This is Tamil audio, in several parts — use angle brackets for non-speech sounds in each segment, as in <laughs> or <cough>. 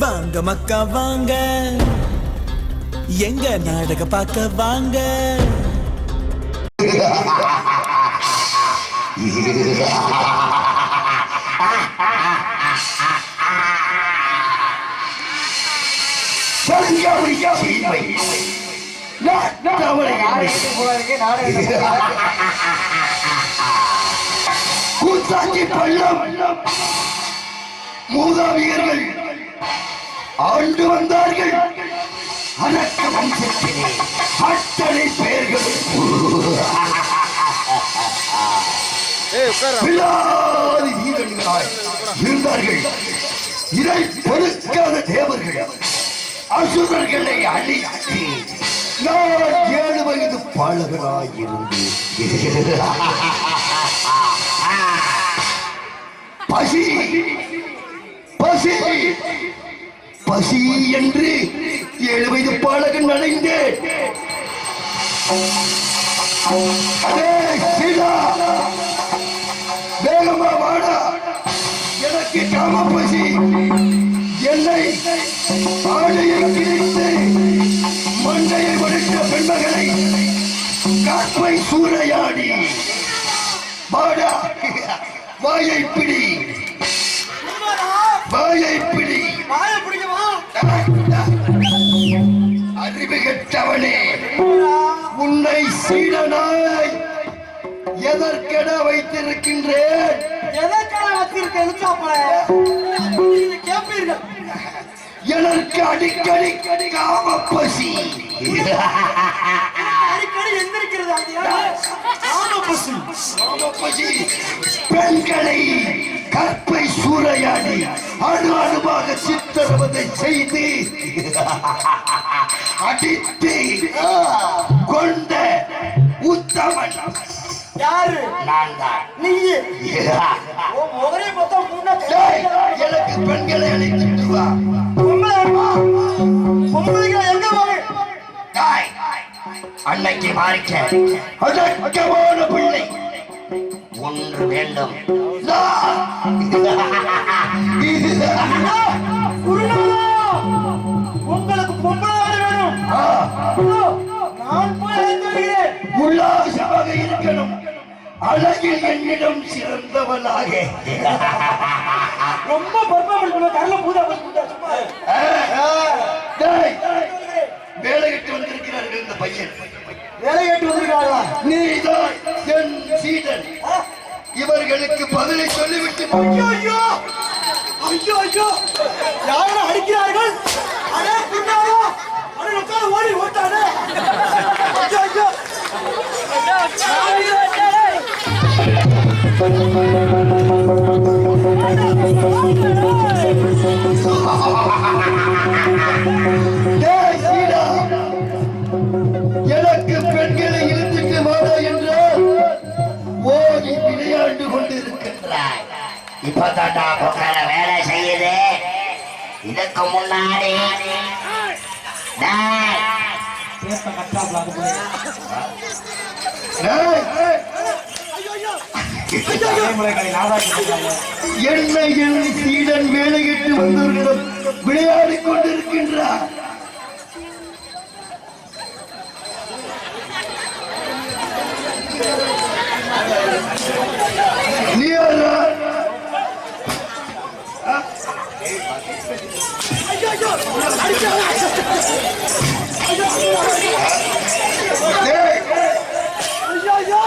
வாங்க மக்கா வாங்க. எங்க நாடக பார்க்க வாங்க? கூத்தாக்கி பள்ளம். மூதாவியர்கள் ஆண்டு வந்தார்கள். அடக்க வம்சத்திலே அத்தனை பிள்ளாதி வீரர்களாய் இருந்தார்கள். இதை பொறுக்காத தேவர்கள். அசுரர்களை அழித்து நான் ஏழு வயது பாலகனாய் இருந்து பசி பசி பசி என்று ஏழு வயது பாலகன் அடைந்தேன் வேகமா வாடா. எனக்கு காம பசி. என்னை ஆடையை கிழித்து மண்டையை வடித்த பெண்மகளை காப்பை சூறையாடி. வாடா. வாயை பிடி. வாயை பிடி. கெட்டவனே உன்னை சீடனாய் எதற்கென வைத்திருக்கின்றேன்? வச்சிருக்க எழுச்சாப்பல கேட்பீர்கள் எனக்கு அடிக்கடி காம பசி. அடிக்கடி எந்திருக்கிறது பெண்களை கற்பை சூறையாடி அணு அணுவாக சித்திரவதை செய்து அடித்து கொண்ட உத்தமன். யாரு? நான் தான். நீ முகரே டேய், எனக்கு பெண்களை வா. எங்க போய் தாய் அன்னைக்கு மாறிக்க. அடக்கமான பிள்ளை. ஒன்று வேண்டும். குருநாதா உங்களுக்கு பொம்பளை வேணும். நான் போய் அழைத்து வருகிறேன். உல்லாசமாக இருக்கணும். அழகில் என்னிடம் சிறந்தவனாக ரொம்ப பர்ஃபார்மன்ஸ் பண்ண கரல பூஜா வேலையிட்டு வந்திருக்கிறார்கள் இந்த பையன். வேலை கேட்டு வந்திருக்காங்களா? நீதான் என் சீடன். இவர்களுக்கு பதிலை சொல்லிவிட்டு ஐயோ ஐயோ! ஐயோ யாரும் அடிக்கிறார்கள்? அடே அடே உட்கார ஓடி ஓட்டானே ஐயோ ஐயோ! இப்பதான்டா பொங்கல வேலை செய்யுது. இதுக்கு முன்னாடி என்னை என் சீடன் வேலையிட்டு வந்தவர்களிடம் விளையாடிக் கொண்டிருக்கின்றார் நீ யாரா? டேய், ஐயோ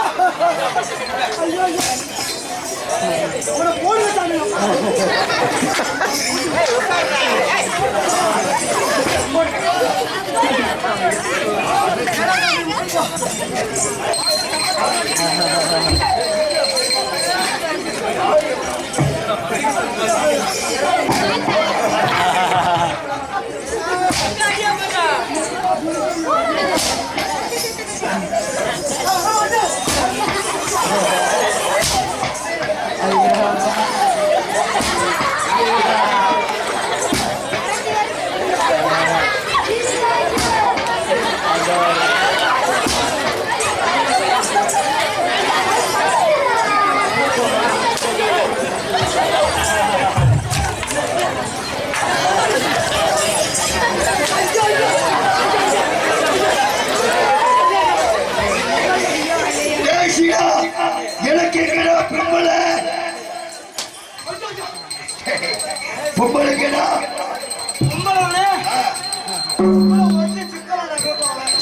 பொம்பளைக்கடா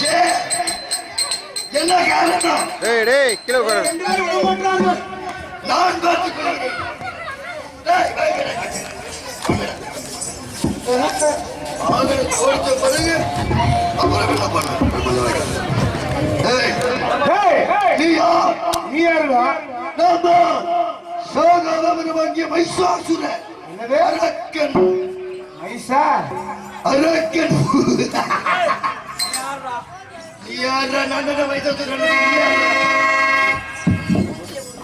சே என்ன காரணம்? டேய் டேய் நான் கொள்கிறேன். ஆகலை பிறகு அப்புறம் என்ன பண்ண? நீ யார்? நீ யாருடா? நான் தான் சோகாவரம் வாங்கிய மைசாசுரன் அரக்கன். ஐசா அரக்கன். நீ யாரா? நான் நீ யாரா?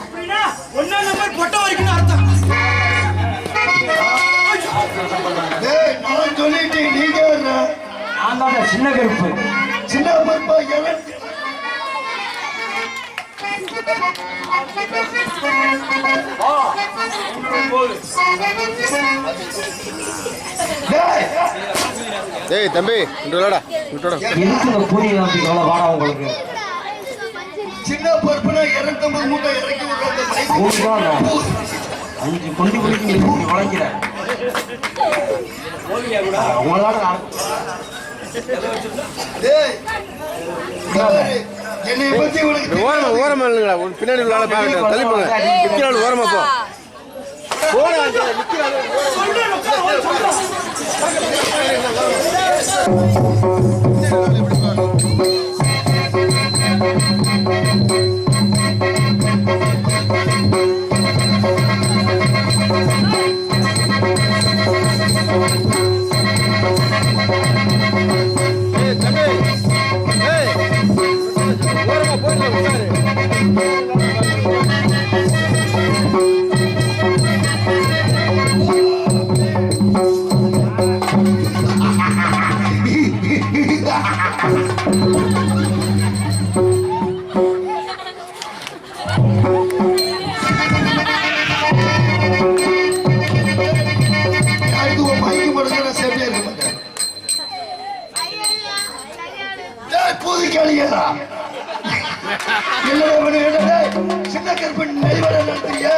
அப்படின்னா ஒன்னா நம்பர் பொட்ட வரைக்கும் அர்த்தம். நான் சொல்லிட்டேன் நீங்க யாரா? நான் தான் சின்ன கருப்பு. சின்ன பருப்பா எனக்கு டேய், டேய் தம்பி இங்க விளாடா விட்டோட எதுக்கு இந்த பூரி நம்பி எவ்வளவு வாடா உங்களுக்கு. சின்ன பருப்புனா இரநூத்தம்பது மூட்டை இறக்கி விடுறாங்க? அஞ்சு கொண்டு குடிக்கு இப்படி உழைக்கிற. உங்களால டேய், ஓரமா. ஓரமா இல்லைங்களா பின்னாடி உள்ள பார்க்கட்டும் தள்ளி போங்க நிக்கிறாள் ஓரமா போ. போடா டேய், புதுக்காளியாடா. என்னடா என்னடா? சின்ன கருப்பன் நெய்வடை நடத்துறியா?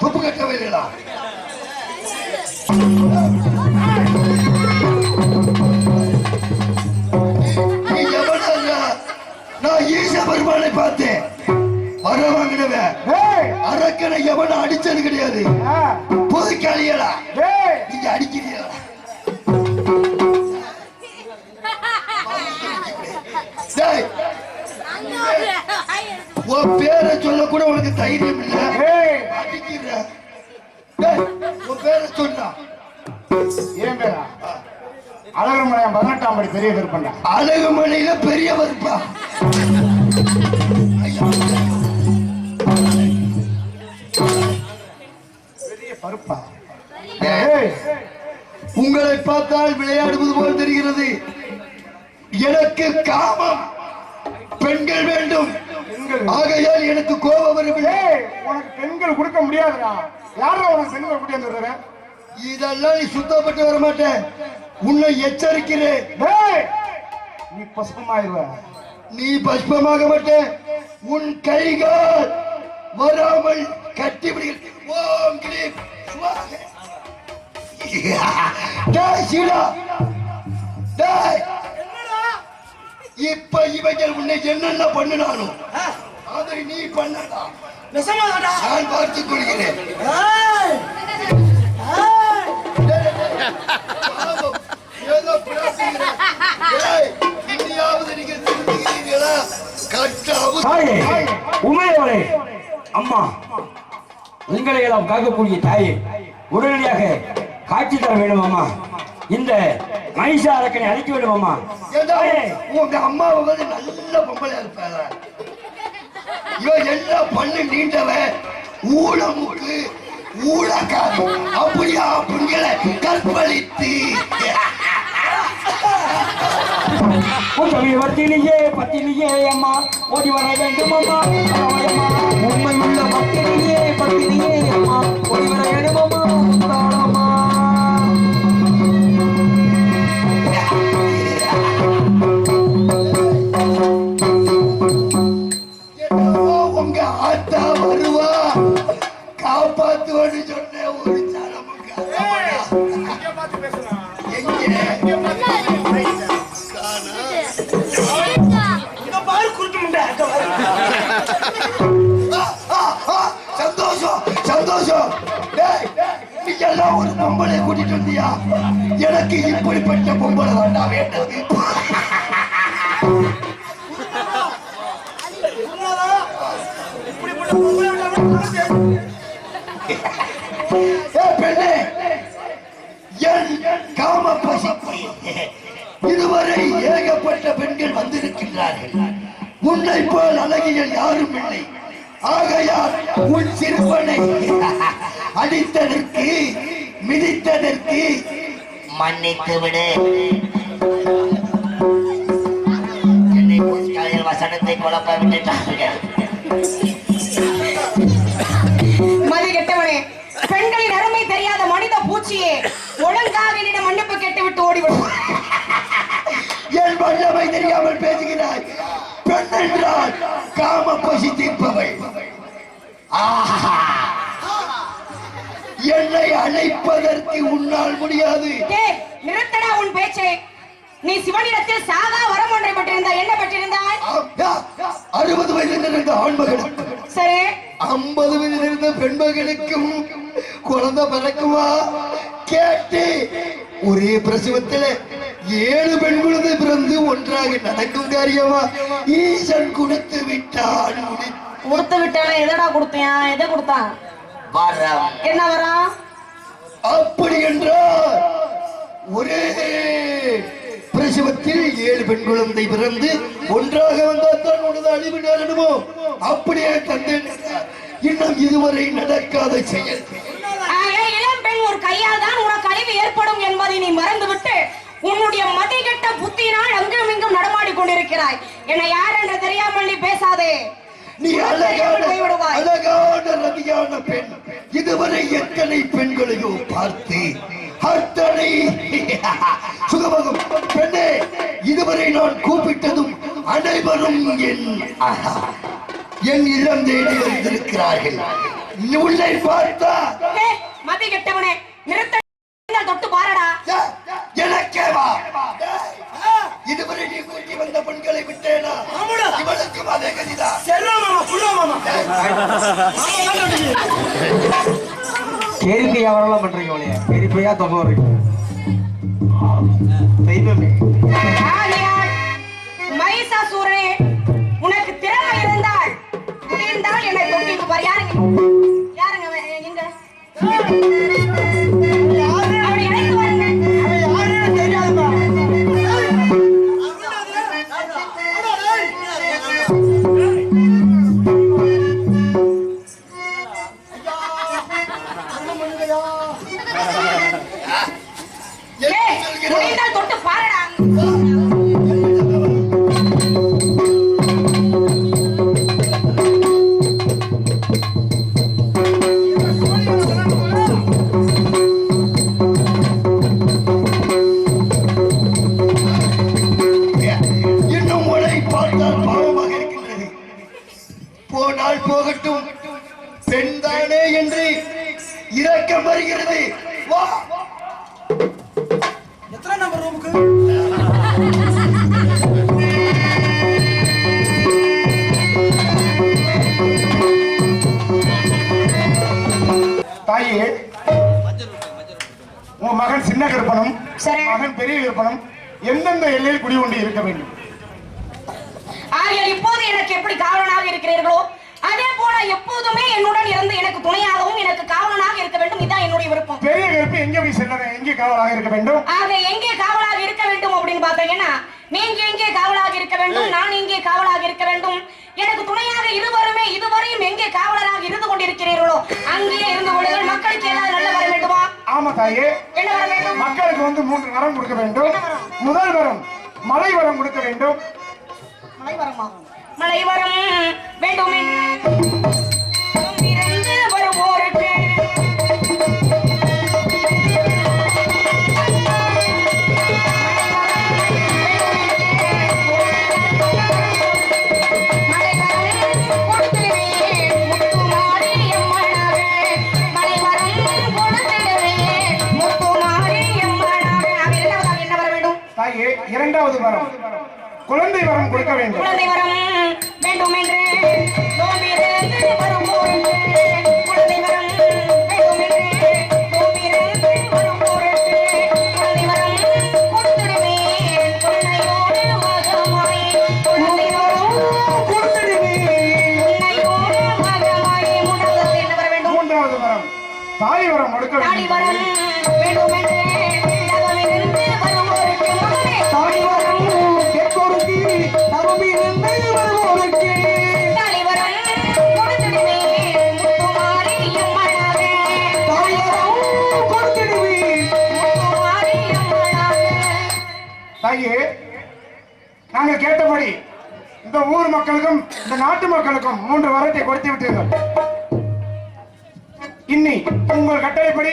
துப்பு கட்ட? நான் ஈச பெருமானை பார்த்தேன் வர வாங்கினவன் அரக்கனை எவனை அடிச்சது கிடையாது புதுக்காளியடா நீங்க அடிக்கிறீங்களா டேய். உன் பேரை சொல்ல கூட உனக்கு தைரியம் இல்ல. அடிக்கிற. உன் பேரை சொன்னா. ஏன் பேரா? பதினெட்டாம் படி பெரிய கருப்பண்டா அழகுமலையில பருப்பா டேய், உங்களை பார்த்தால் விளையாடுவது போல் தெரிகிறது. எனக்கு காமம். பெண்கள் வேண்டும். ஆகையால் எனக்கு கோபம் வரவில்லை உனக்கு பெண்கள் கொடுக்க முடியாதுடா. யாரா உனக்கு பெண்கள் கூட்டியாந்து விடுற இதெல்லாம் நீ சுத்தப்பட்டு வர மாட்டேன் உன்னை எச்சரிக்கிறேன். டேய் நீ பசுமாயிருவ நீ பஸ்பமாக மாட்டேன். உன் கைகள் வராமல் கட்டி ஓம் கிரீம் சுவாக. <laughs> டேய் சீடா. டேய். இப்ப இவைகள் உன்னை என்னென்ன பண்ணினாலும் அதை நீ பண்ணடா. நெசமாடா நான் பார்த்துக் கொள்கிறேன். உமையவளே அம்மா உங்களை எல்லாம் காக்கக்கூடிய தாயே உடனடியாக காட்சி தர வேண்டும் அம்மா இந்த மகிஷா அரக்கனை அழிக்க அம்மா தாயே, உங்க அம்மாவை வந்து நல்ல பொம்பளையா இருப்பாங்க இவன் என்ன பண்ணு நீண்டவன் ஊழமுக்கு ஊழக்காரி அப்படியா பெண்களை கற்பழித்து. பத்தினியே பத்தினியே அம்மா. ஓடி வர வேண்டும் அம்மா. தாயம்மா. உண்மையுள்ள பத்தினியே பத்தினியே அம்மா. சொன்ன சந்தோஷம் எல்லாம் ஒரு பொம்பளை கூட்டிட்டு வந்தியா? எனக்கு இப்படிப்பட்ட பொம்பளை வேண்டாம் வேண்டும். காம பசிப்பு இதுவரை ஏகப்பட்ட பெண்கள் வந்திருக்கின்றார்கள். உன்னை போல் அழகியல் யாரும் இல்லை. ஆகையால் உன் சிறுவனை அடித்ததற்கு மிதித்ததற்கு மன்னித்து விடு. என்னை வசனத்தை குழப்ப விட்டுட்டார்கள் பெண்களின் அருமை தெரியாத மனித பூச்சியே ஒழுங்காக என்னிடம் மன்னிப்பு கேட்டு விட்டு ஓடிவிடும் என் வல்லமை தெரியாமல் பேசுகிறாய். பெண் என்றால் காம பசி தீர்ப்பவள் என்னை அழைப்பதற்கு உன்னால் முடியாது. டேய், நிறுத்தடா உன் பேச்சை. நீ சிவனிடத்தில் சாதா வரம் ஒன்றை பெற்றிருந்தாய். என்ன பெற்றிருந்தாய்? அறுபது வயதில் இருந்த ஆண்மகனும் சரி. ஐம்பது வயதில் இருந்த பெண்மகனுக்கும் குழந்தை பிறக்குமா? கேட்டு. ஒரே பிரசவத்தில் ஏழு பெண் குழந்தை பிறந்து ஒன்றாக நடக்கும் காரியமா? ஈசன் கொடுத்து விட்டான் கொடுத்து விட்டானே எதடா கொடுத்தியான் எதை கொடுத்தான்? வரம். என்ன வரம்? அப்படி என்றால் ஒரே பிரசவத்தில் ஏழு பெண் குழந்தை பிறந்து ஒன்றாக வந்தால் தான் உனது அழிவு நேரணுமோ? அப்படியே என்றார். இன்னும் இதுவரை நடக்காத செயல். இளம் பெண் ஒரு கையால் தான் உனக்கு அழிவு ஏற்படும் என்பதை நீ மறந்துவிட்டு உன்னுடைய மதிகெட்ட புத்தியினால் அங்கும் இங்கும் நடமாடி கொண்டிருக்கிறாய். என்னை யார் என்று தெரியாமல் நீ பேசாதே. நீ அழகான. அழகான ரதியான பெண். இதுவரை எத்தனை பெண்களையோ பார்த்து. அத்தனை. <laughs> சுகமகம் பெண்ணே இதுவரை நான் கூப்பிட்டதும் அனைவரும் என் என் இல்லம் தேடி வந்திருக்கிறார்கள் உன்னை பார்த்தா. மதி கெட்டவனே நிறுத்த தொட்டு பாரடா. எனக்கே வா. இதுவரை நீ கூட்டி வந்த பெண்களை விட்டேனா. இவளுக்கும் அதே கதிதான் கேரிக்கை வியாபாரம் பண்றீங்க தொகை தெய்வமே. ஆகையால், மகிஷாசூரனே உனக்கு இருந்தால் இருந்தாலும் என்னை தொட்டிட்டு பார் யாருங்க யாருங்க எங்க? உன் மகன் சின்ன கருப்பனும் சரி. மகன் பெரிய கருப்பனும் எந்தெந்த எல்லையில் குடிகொண்டு இருக்க வேண்டும்? ஆகையால் இப்போது எனக்கு எப்படி காவலனாக இருக்கிறீர்களோ அதே போல எப்போதுமே என்னுடன் இருந்து எனக்கு துணையாகவும் எனக்கு காவலனாக இருக்க வேண்டும். இதான் என்னுடைய விருப்பம். பெரிய கருப்பு எங்கே போய் செல்ல எங்கே காவலாக இருக்க வேண்டும்? ஆக எங்கே காவலாக இருக்க வேண்டும் அப்படின்னு பார்த்தீங்கன்னா நீங்க எங்கே காவலாக இருக்க வேண்டும்? நான் எங்கே காவலாக இருக்க வேண்டும்? எனக்கு துணையாக இருவருமே இதுவரையும் எங்கே காவலராக இருந்து கொண்டிருக்கிறீர்களோ அங்கே இருந்து கொள்ளுங்கள் மக்களுக்கு ஏதாவது நல்ல வர ஆமா தாயே மக்களுக்கு வந்து மூன்று வரம் கொடுக்க வேண்டும். முதல் வரம் மலை வரம் கொடுக்க வேண்டும். மழை வரமா மழை வரம் வேண்டுமே. இரண்டாவது வரம். குழந்தை வரம் கொடுக்க வேண்டும். குழந்தை வரம் வேண்டும் என்று தாயே நாங்கள் கேட்டபடி இந்த ஊர் மக்களுக்கும் இந்த நாட்டு மக்களுக்கும் மூன்று வரத்தை கொடுத்து விட்டீர்கள். இன்னி உங்கள் கட்டளைப்படி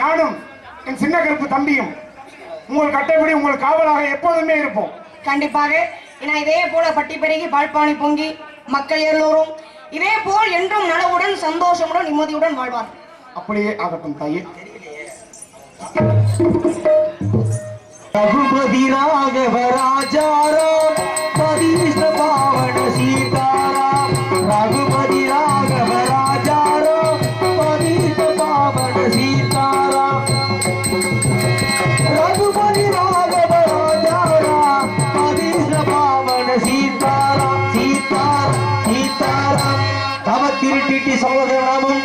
நானும் என் சின்ன கருப்பு தம்பியும் உங்கள் கட்டளைப்படி உங்கள் காவலாக எப்போதுமே இருப்போம். கண்டிப்பாக. ஏன்னா இதே போல பட்டி பெருகி பால்பாணி பொங்கி மக்கள் எல்லோரும் இதே போல் என்றும் நலவுடன் சந்தோஷமுடன் நிம்மதியுடன் வாழ்வார் அப்படியே ஆகட்டும் தாயே. रघुपति राघव राजा सीतारा परीश पावन सीताराम रघुपति राघव राजा राम रघुपति राघव राजा पावन सीताराम सीताराम सीताराम तव किरीटिटि सौधरामं